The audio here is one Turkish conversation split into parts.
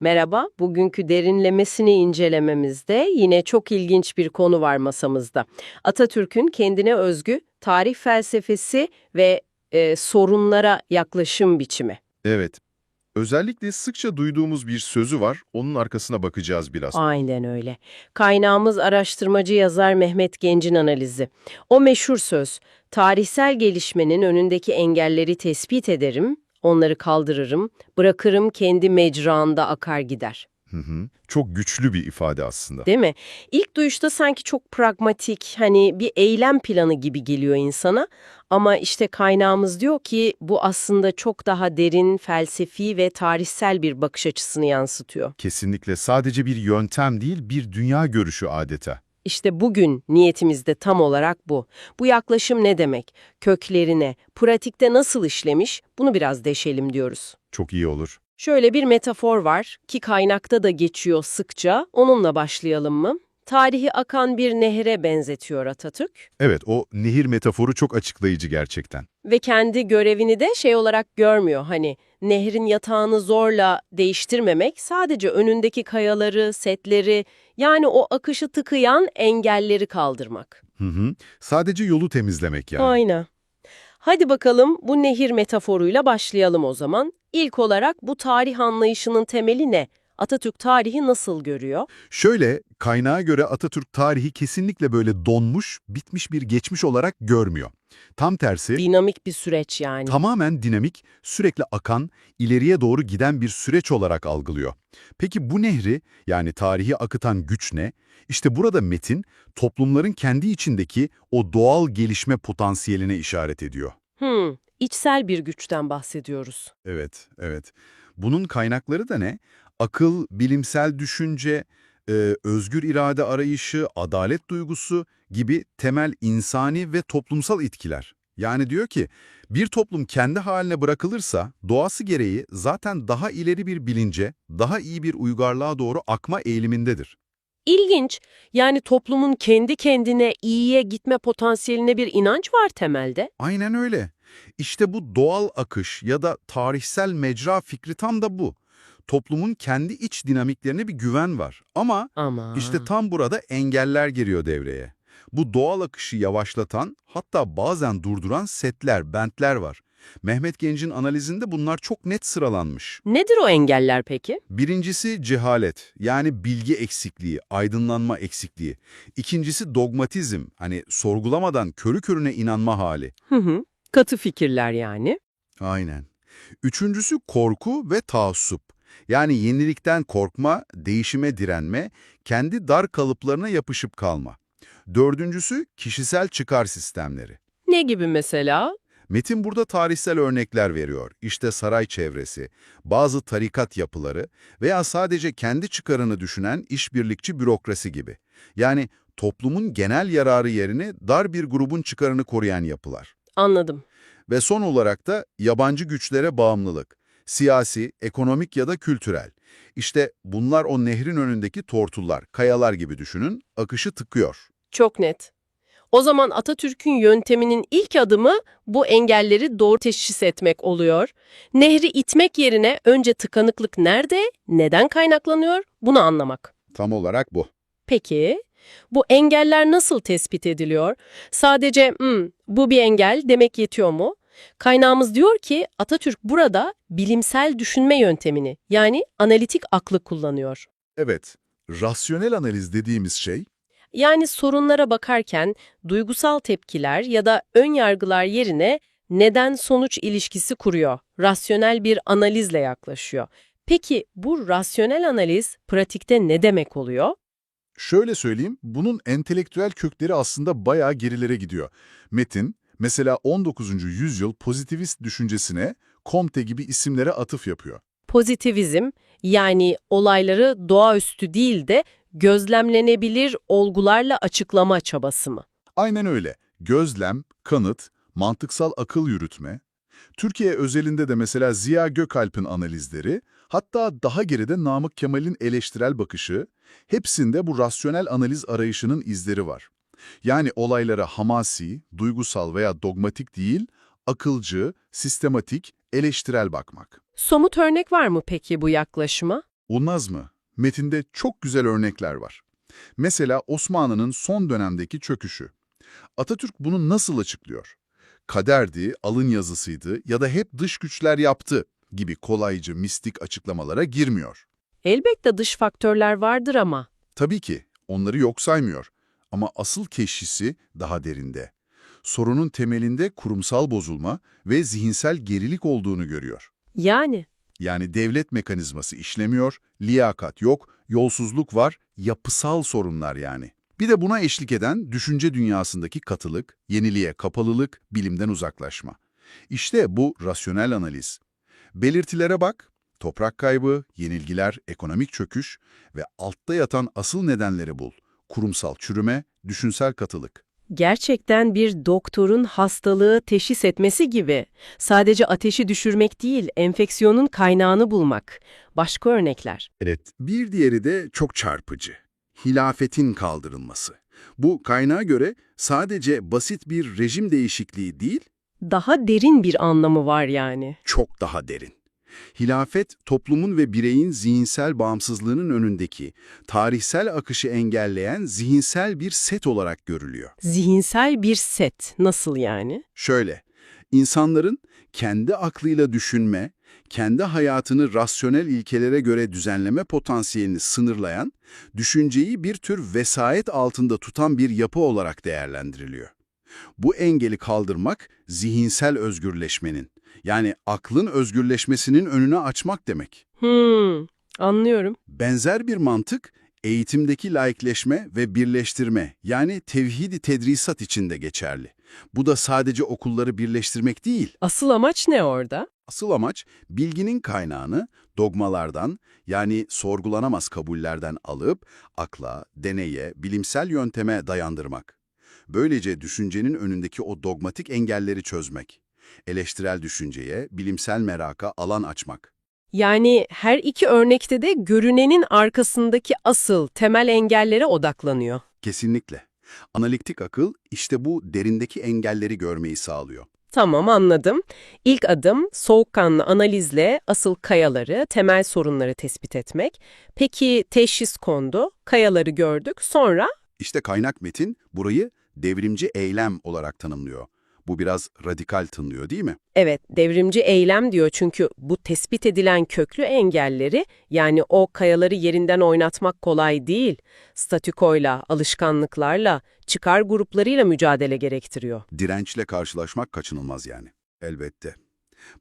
Merhaba, bugünkü derinlemesini incelememizde yine çok ilginç bir konu var masamızda. Atatürk'ün kendine özgü tarih felsefesi ve e, sorunlara yaklaşım biçimi. Evet. Özellikle sıkça duyduğumuz bir sözü var, onun arkasına bakacağız biraz. Aynen öyle. Kaynağımız araştırmacı yazar Mehmet Genc'in analizi. O meşhur söz, tarihsel gelişmenin önündeki engelleri tespit ederim, onları kaldırırım, bırakırım kendi mecraında akar gider. Hı hı. Çok güçlü bir ifade aslında. Değil mi? İlk duyuşta sanki çok pragmatik, hani bir eylem planı gibi geliyor insana. Ama işte kaynağımız diyor ki bu aslında çok daha derin, felsefi ve tarihsel bir bakış açısını yansıtıyor. Kesinlikle sadece bir yöntem değil, bir dünya görüşü adeta. İşte bugün niyetimiz de tam olarak bu. Bu yaklaşım ne demek? Köklerine, pratikte nasıl işlemiş? Bunu biraz deşelim diyoruz. Çok iyi olur. Şöyle bir metafor var ki kaynakta da geçiyor sıkça. Onunla başlayalım mı? Tarihi akan bir nehre benzetiyor Atatürk Evet, o nehir metaforu çok açıklayıcı gerçekten. ve kendi görevini de şey olarak görmüyor. Hani nehrin yatağını zorla değiştirmemek, sadece önündeki kayaları, setleri yani o akışı tıkayan engelleri kaldırmak. Hı hı. Sadece yolu temizlemek yani. Aynen. Hadi bakalım bu nehir metaforuyla başlayalım o zaman. İlk olarak bu tarih anlayışının temeli ne? Atatürk tarihi nasıl görüyor? Şöyle, kaynağa göre Atatürk tarihi kesinlikle böyle donmuş, bitmiş bir geçmiş olarak görmüyor. Tam tersi, Dinamik bir süreç yani. tamamen dinamik, sürekli akan, ileriye doğru giden bir süreç olarak algılıyor. Peki bu nehri, yani tarihi akıtan güç ne? İşte burada metin, toplumların kendi içindeki o doğal gelişme potansiyeline işaret ediyor. Hmm, içsel bir güçten bahsediyoruz. Evet, evet. Bunun kaynakları da ne? Akıl, bilimsel düşünce, e, özgür irade arayışı, adalet duygusu gibi temel insani ve toplumsal itkiler. Yani diyor ki, bir toplum kendi haline bırakılırsa doğası gereği zaten daha ileri bir bilince, daha iyi bir uygarlığa doğru akma eğilimindedir. İlginç. Yani toplumun kendi kendine iyiye gitme potansiyeline bir inanç var temelde. Aynen öyle. İşte bu doğal akış ya da tarihsel mecra fikri tam da bu. Toplumun kendi iç dinamiklerine bir güven var. Ama Ama İşte tam burada engeller giriyor devreye. Bu doğal akışı yavaşlatan, hatta bazen durduran setler, bentler var. Mehmet Genc'in analizinde bunlar çok net sıralanmış. nedir o engeller peki? Birincisi cehalet, yani bilgi eksikliği, aydınlanma eksikliği. İkincisi dogmatizm, hani sorgulamadan körü körüne inanma hali. Hı hı. Katı fikirler yani. Aynen. Üçüncüsü korku ve taassup. Yani yenilikten korkma, değişime direnme, kendi dar kalıplarına yapışıp kalma. Dördüncüsü kişisel çıkar sistemleri. Ne gibi mesela? Metin burada tarihsel örnekler veriyor. İşte saray çevresi, bazı tarikat yapıları veya sadece kendi çıkarını düşünen işbirlikçi bürokrasi gibi. Yani toplumun genel yararı yerine dar bir grubun çıkarını koruyan yapılar. Anladım. Ve son olarak da yabancı güçlere bağımlılık. Siyasi, ekonomik ya da kültürel. İşte bunlar o nehrin önündeki tortullar, kayalar gibi düşünün, akışı tıkıyor. Çok net. O zaman Atatürk'ün yönteminin ilk adımı bu engelleri doğru teşhis etmek oluyor. Nehri itmek yerine önce tıkanıklık nerede, neden kaynaklanıyor bunu anlamak. Tam olarak bu. Peki, bu engeller nasıl tespit ediliyor? Sadece "Hmm, bu bir engel demek yetiyor mu? Kaynağımız diyor ki Atatürk burada bilimsel düşünme yöntemini yani analitik aklı kullanıyor. Evet, rasyonel analiz dediğimiz şey, Yani sorunlara bakarken duygusal tepkiler ya da ön yargılar yerine neden-sonuç ilişkisi kuruyor. Rasyonel bir analizle yaklaşıyor. Peki bu rasyonel analiz pratikte ne demek oluyor? Şöyle söyleyeyim, bunun entelektüel kökleri aslında bayağı gerilere gidiyor. Metin, mesela 19. yüzyıl pozitivist düşüncesine Comte gibi isimlere atıf yapıyor. Pozitivizm yani olayları doğaüstü değil de gözlemlenebilir olgularla açıklama çabası mı? Aynen öyle. Gözlem, kanıt, mantıksal akıl yürütme. Türkiye özelinde de mesela Ziya Gökalp'in analizleri, hatta daha geride Namık Kemal'in eleştirel bakışı, hepsinde bu rasyonel analiz arayışının izleri var. Yani olaylara hamasi, duygusal veya dogmatik değil, akılcı, sistematik, eleştirel bakmak. Somut örnek var mı peki bu yaklaşıma? Olmaz mı? Metinde çok güzel örnekler var. Mesela Osmanlı'nın son dönemdeki çöküşü. Atatürk bunu nasıl açıklıyor? Kaderdi, alın yazısıydı ya da hep dış güçler yaptı gibi kolaycı mistik açıklamalara girmiyor. Elbette dış faktörler vardır ama. Tabii ki onları yok saymıyor ama asıl keşhisi daha derinde. Sorunun temelinde kurumsal bozulma ve zihinsel gerilik olduğunu görüyor. Yani Yani devlet mekanizması işlemiyor, liyakat yok, yolsuzluk var, yapısal sorunlar yani. Bir de buna eşlik eden düşünce dünyasındaki katılık, yeniliğe kapalılık, bilimden uzaklaşma. İşte bu rasyonel analiz. Belirtilere bak, toprak kaybı, yenilgiler, ekonomik çöküş ve altta yatan asıl nedenleri bul. Kurumsal çürüme, düşünsel katılık. gerçekten bir doktorun hastalığı teşhis etmesi gibi. Sadece ateşi düşürmek değil, enfeksiyonun kaynağını bulmak. Başka örnekler. Evet. Bir diğeri de çok çarpıcı. Hilafetin kaldırılması. Bu kaynağa göre sadece basit bir rejim değişikliği değil, Daha derin bir anlamı var yani. çok daha derin. Hilafet, toplumun ve bireyin zihinsel bağımsızlığının önündeki, tarihsel akışı engelleyen zihinsel bir set olarak görülüyor. Zihinsel bir set. Nasıl yani? Şöyle, insanların kendi aklıyla düşünme, kendi hayatını rasyonel ilkelere göre düzenleme potansiyelini sınırlayan, düşünceyi bir tür vesayet altında tutan bir yapı olarak değerlendiriliyor. Bu engeli kaldırmak, zihinsel özgürleşmenin, yani aklın özgürleşmesinin önünü açmak demek. Hmm, anlıyorum. Benzer bir mantık, eğitimdeki laikleşme ve birleştirme, yani tevhid-i tedrisat için de geçerli. Bu da sadece okulları birleştirmek değil. Asıl amaç ne orada? Asıl amaç bilginin kaynağını dogmalardan yani sorgulanamaz kabullerden alıp akla, deneye, bilimsel yönteme dayandırmak. Böylece düşüncenin önündeki o dogmatik engelleri çözmek. Eleştirel düşünceye, bilimsel meraka alan açmak. Yani her iki örnekte de görünenin arkasındaki asıl temel engellere odaklanıyor. Kesinlikle. Analitik akıl işte bu derindeki engelleri görmeyi sağlıyor. Tamam anladım. İlk adım soğukkanlı analizle asıl kayaları, temel sorunları tespit etmek. Peki teşhis kondu, kayaları gördük. Sonra İşte kaynak metin burayı devrimci eylem olarak tanımlıyor. Bu biraz radikal tınlıyor değil mi? evet devrimci eylem diyor çünkü bu tespit edilen köklü engelleri yani o kayaları yerinden oynatmak kolay değil. Statükoyla, alışkanlıklarla, çıkar gruplarıyla mücadele gerektiriyor. Dirençle karşılaşmak kaçınılmaz yani. Elbette.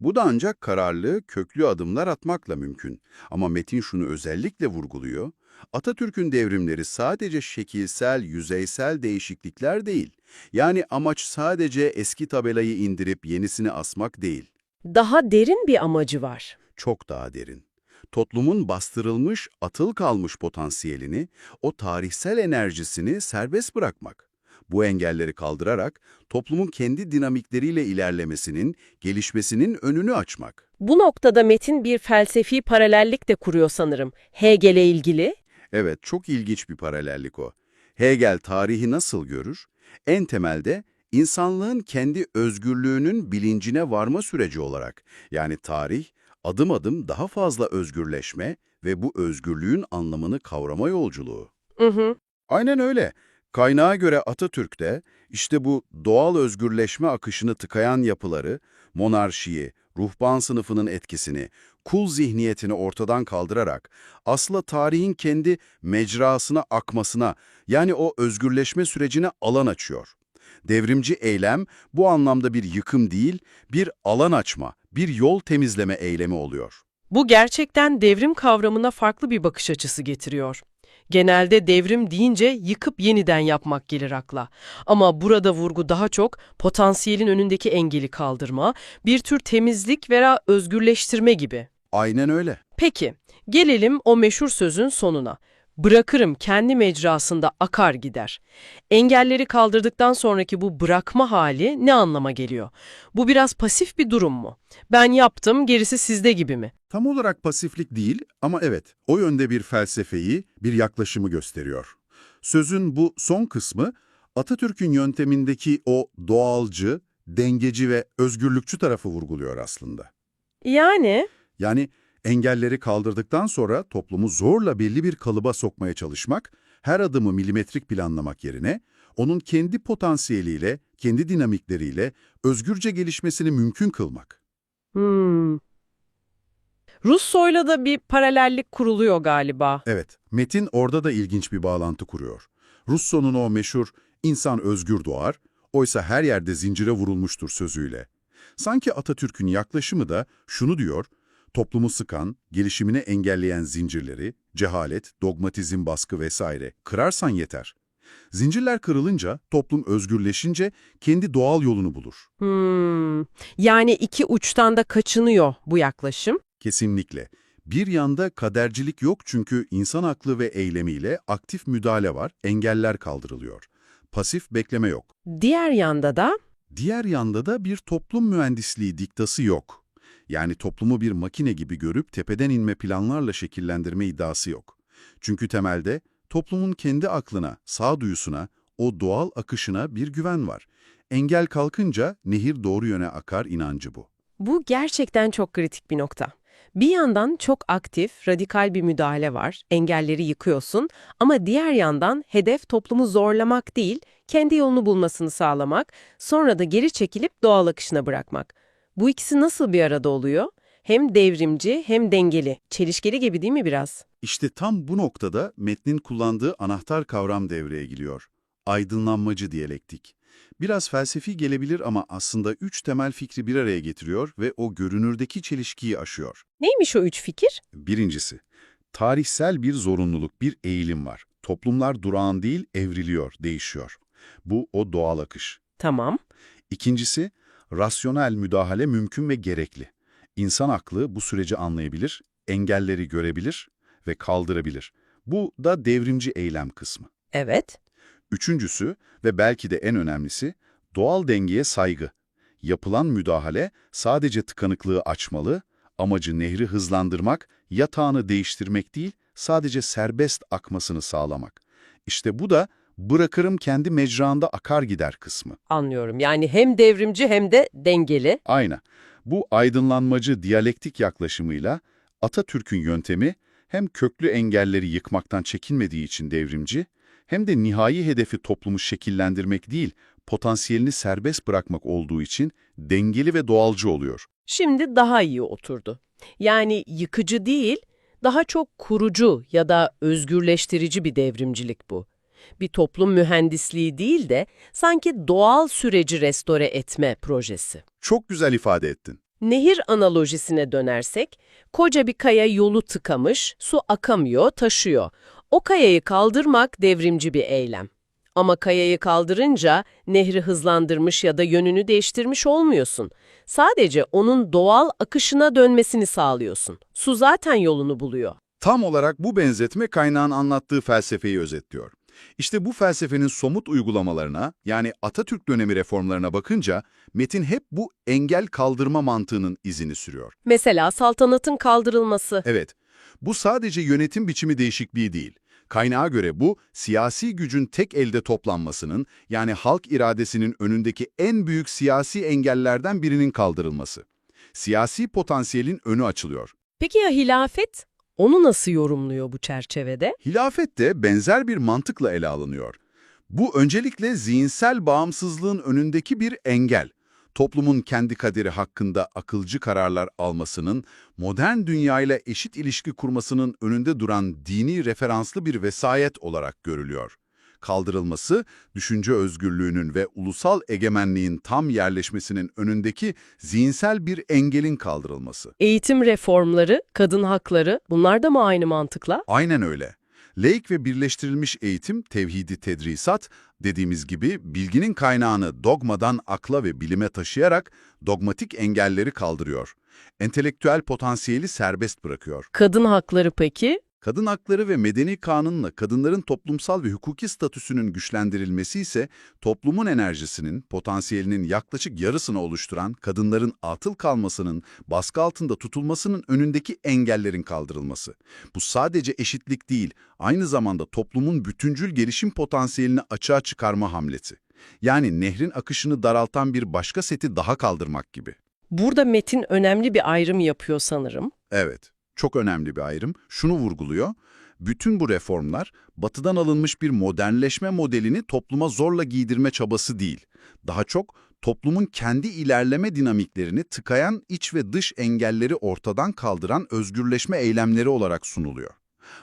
Bu da ancak kararlı, köklü adımlar atmakla mümkün. Ama Metin şunu özellikle vurguluyor. Atatürk'ün devrimleri sadece şekilsel, yüzeysel değişiklikler değil. Yani amaç sadece eski tabelayı indirip yenisini asmak değil. Daha derin bir amacı var. Çok daha derin. Toplumun bastırılmış, atıl kalmış potansiyelini, o tarihsel enerjisini serbest bırakmak. Bu engelleri kaldırarak toplumun kendi dinamikleriyle ilerlemesinin, gelişmesinin önünü açmak. Bu noktada Metin bir felsefi paralellik de kuruyor sanırım. Hegel'e ilgili. Evet, çok ilginç bir paralellik o. Hegel tarihi nasıl görür? En temelde insanlığın kendi özgürlüğünün bilincine varma süreci olarak. Yani tarih, adım adım daha fazla özgürleşme ve bu özgürlüğün anlamını kavrama yolculuğu. Hı hı. Aynen öyle. Kaynağa göre Atatürk'te işte bu doğal özgürleşme akışını tıkayan yapıları, monarşiyi, ruhban sınıfının etkisini, kul zihniyetini ortadan kaldırarak asla tarihin kendi mecrasına akmasına yani o özgürleşme sürecine alan açıyor. Devrimci eylem bu anlamda bir yıkım değil, bir alan açma, bir yol temizleme eylemi oluyor. Bu gerçekten devrim kavramına farklı bir bakış açısı getiriyor. Genelde devrim deyince yıkıp yeniden yapmak gelir akla. Ama burada vurgu daha çok potansiyelin önündeki engeli kaldırma, bir tür temizlik veya özgürleştirme gibi. Aynen öyle. Peki, gelelim o meşhur sözün sonuna. Bırakırım kendi mecrasında akar gider. Engelleri kaldırdıktan sonraki bu bırakma hali ne anlama geliyor? Bu biraz pasif bir durum mu? Ben yaptım, gerisi sizde gibi mi? Tam olarak pasiflik değil ama evet, o yönde bir felsefeyi, bir yaklaşımı gösteriyor. Sözün bu son kısmı, Atatürk'ün yöntemindeki o doğalcı, dengeci ve özgürlükçü tarafı vurguluyor aslında. Yani Yani Engelleri kaldırdıktan sonra toplumu zorla belli bir kalıba sokmaya çalışmak, her adımı milimetrik planlamak yerine, onun kendi potansiyeliyle, kendi dinamikleriyle özgürce gelişmesini mümkün kılmak. Hmm. Russo'yla da bir paralellik kuruluyor galiba. Evet, Metin orada da ilginç bir bağlantı kuruyor. Russo'nun o meşhur insan özgür doğar, oysa her yerde zincire vurulmuştur sözüyle. Sanki Atatürk'ün yaklaşımı da şunu diyor, toplumu sıkan, gelişimini engelleyen zincirleri, cehalet, dogmatizm baskı vesaire kırarsan yeter. Zincirler kırılınca, toplum özgürleşince kendi doğal yolunu bulur. Hmm. Yani iki uçtan da kaçınıyor bu yaklaşım. Kesinlikle. Bir yanda kadercilik yok çünkü insan aklı ve eylemiyle aktif müdahale var, engeller kaldırılıyor. Pasif bekleme yok. Diğer yanda da Diğer yanda da bir toplum mühendisliği diktası yok. Yani toplumu bir makine gibi görüp tepeden inme planlarla şekillendirme iddiası yok. Çünkü temelde toplumun kendi aklına, sağduyusuna, o doğal akışına bir güven var. Engel kalkınca nehir doğru yöne akar inancı bu. Bu gerçekten çok kritik bir nokta. Bir yandan çok aktif, radikal bir müdahale var, engelleri yıkıyorsun ama diğer yandan hedef toplumu zorlamak değil, kendi yolunu bulmasını sağlamak, sonra da geri çekilip doğal akışına bırakmak. Bu ikisi nasıl bir arada oluyor? Hem devrimci hem dengeli, çelişkili gibi değil mi biraz? İşte tam bu noktada metnin kullandığı anahtar kavram devreye giriyor. Aydınlanmacı diyalektik. Biraz felsefi gelebilir ama aslında üç temel fikri bir araya getiriyor ve o görünürdeki çelişkiyi aşıyor. Neymiş o üç fikir? Birincisi, tarihsel bir zorunluluk, bir eğilim var. Toplumlar durağan değil, evriliyor, değişiyor. Bu o doğal akış. Tamam. İkincisi, rasyonel müdahale mümkün ve gerekli. İnsan aklı bu süreci anlayabilir, engelleri görebilir ve kaldırabilir. Bu da devrimci eylem kısmı. Evet. Üçüncüsü ve belki de en önemlisi, doğal dengeye saygı. Yapılan müdahale sadece tıkanıklığı açmalı, amacı nehri hızlandırmak, yatağını değiştirmek değil, sadece serbest akmasını sağlamak. İşte bu da bırakırım kendi mecranda akar gider kısmı. Anlıyorum. Yani hem devrimci hem de dengeli. Aynen. Bu aydınlanmacı diyalektik yaklaşımıyla Atatürk'ün yöntemi hem köklü engelleri yıkmaktan çekinmediği için devrimci, hem de nihai hedefi toplumu şekillendirmek değil, potansiyelini serbest bırakmak olduğu için dengeli ve doğalcı oluyor. Şimdi daha iyi oturdu. Yani yıkıcı değil, daha çok kurucu ya da özgürleştirici bir devrimcilik bu. Bir toplum mühendisliği değil de sanki doğal süreci restore etme projesi. Çok güzel ifade ettin. Nehir analojisine dönersek, koca bir kaya yolu tıkamış, su akamıyor, taşıyor. O kayayı kaldırmak devrimci bir eylem. Ama kayayı kaldırınca nehri hızlandırmış ya da yönünü değiştirmiş olmuyorsun. Sadece onun doğal akışına dönmesini sağlıyorsun. Su zaten yolunu buluyor. Tam olarak bu benzetme kaynağın anlattığı felsefeyi özetliyor. İşte bu felsefenin somut uygulamalarına, yani Atatürk dönemi reformlarına bakınca, Metin hep bu engel kaldırma mantığının izini sürüyor. Mesela saltanatın kaldırılması. Evet, bu sadece yönetim biçimi değişikliği değil. Kaynağa göre bu, siyasi gücün tek elde toplanmasının, yani halk iradesinin önündeki en büyük siyasi engellerden birinin kaldırılması. Siyasi potansiyelin önü açılıyor. Peki ya hilafet? Onu nasıl yorumluyor bu çerçevede? Hilafet de benzer bir mantıkla ele alınıyor. Bu öncelikle zihinsel bağımsızlığın önündeki bir engel. Toplumun kendi kaderi hakkında akılcı kararlar almasının, modern dünyayla eşit ilişki kurmasının önünde duran dini referanslı bir vesayet olarak görülüyor. Kaldırılması, düşünce özgürlüğünün ve ulusal egemenliğin tam yerleşmesinin önündeki zihinsel bir engelin kaldırılması. Eğitim reformları, kadın hakları bunlar da mı aynı mantıkla? Aynen öyle. Laik ve birleştirilmiş eğitim, tevhidi tedrisat, dediğimiz gibi bilginin kaynağını dogmadan akla ve bilime taşıyarak dogmatik engelleri kaldırıyor. Entelektüel potansiyeli serbest bırakıyor. Kadın hakları peki? Kadın hakları ve medeni kanunla kadınların toplumsal ve hukuki statüsünün güçlendirilmesi ise toplumun enerjisinin, potansiyelinin yaklaşık yarısını oluşturan kadınların atıl kalmasının, baskı altında tutulmasının önündeki engellerin kaldırılması. Bu sadece eşitlik değil, aynı zamanda toplumun bütüncül gelişim potansiyelini açığa çıkarma hamleti. Yani nehrin akışını daraltan bir başka seti daha kaldırmak gibi. Burada Metin önemli bir ayrım yapıyor sanırım. Evet. Çok önemli bir ayrım, şunu vurguluyor. Bütün bu reformlar batıdan alınmış bir modernleşme modelini topluma zorla giydirme çabası değil. Daha çok toplumun kendi ilerleme dinamiklerini tıkayan iç ve dış engelleri ortadan kaldıran özgürleşme eylemleri olarak sunuluyor.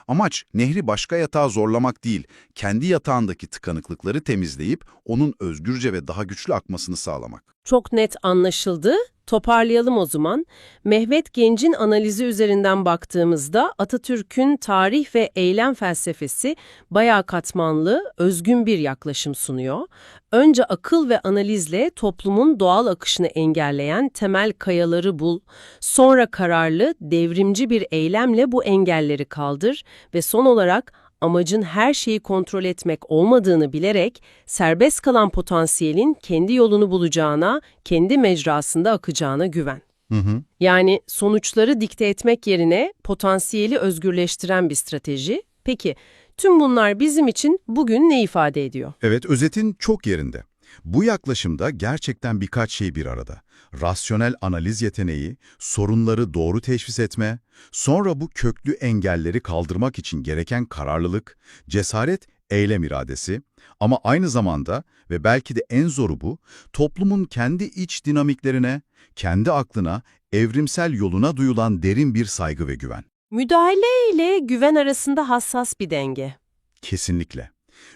Amaç nehri başka yatağa zorlamak değil, kendi yatağındaki tıkanıklıkları temizleyip onun özgürce ve daha güçlü akmasını sağlamak. Çok net anlaşıldı. Toparlayalım o zaman. Mehmet Genç'in analizi üzerinden baktığımızda Atatürk'ün tarih ve eylem felsefesi bayağı katmanlı, özgün bir yaklaşım sunuyor. Önce akıl ve analizle toplumun doğal akışını engelleyen temel kayaları bul, sonra kararlı, devrimci bir eylemle bu engelleri kaldır ve son olarak amacın her şeyi kontrol etmek olmadığını bilerek serbest kalan potansiyelin kendi yolunu bulacağına, kendi mecrasında akacağına güven. Hı hı. Yani sonuçları dikte etmek yerine potansiyeli özgürleştiren bir strateji. Peki tüm bunlar bizim için bugün ne ifade ediyor? Evet, özetin çok yerinde. Bu yaklaşımda gerçekten birkaç şey bir arada. Rasyonel analiz yeteneği, sorunları doğru teşhis etme, sonra bu köklü engelleri kaldırmak için gereken kararlılık, cesaret, eylem iradesi ama aynı zamanda ve belki de en zoru bu, toplumun kendi iç dinamiklerine, kendi aklına, evrimsel yoluna duyulan derin bir saygı ve güven. Müdahale ile güven arasında hassas bir denge. Kesinlikle.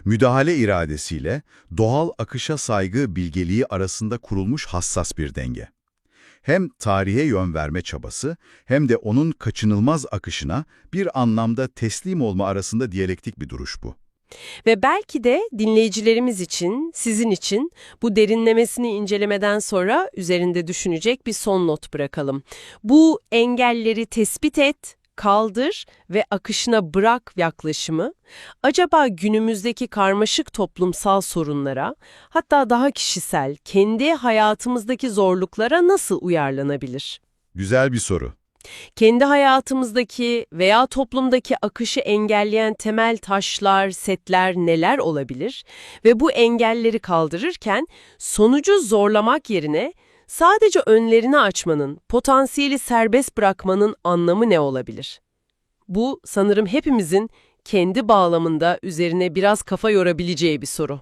Müdahale iradesiyle doğal akışa saygı bilgeliği arasında kurulmuş hassas bir denge. Hem tarihe yön verme çabası hem de onun kaçınılmaz akışına bir anlamda teslim olma arasında diyalektik bir duruş bu. Ve belki de dinleyicilerimiz için, sizin için bu derinlemesini incelemeden sonra üzerinde düşünecek bir son not bırakalım. Bu engelleri tespit et, kaldır ve akışına bırak yaklaşımı, acaba günümüzdeki karmaşık toplumsal sorunlara, hatta daha kişisel, kendi hayatımızdaki zorluklara nasıl uyarlanabilir? Güzel bir soru. Kendi hayatımızdaki veya toplumdaki akışı engelleyen temel taşlar, setler neler olabilir? Ve bu engelleri kaldırırken sonucu zorlamak yerine sadece önlerini açmanın, potansiyeli serbest bırakmanın anlamı ne olabilir? Bu sanırım hepimizin kendi bağlamında üzerine biraz kafa yorabileceği bir soru.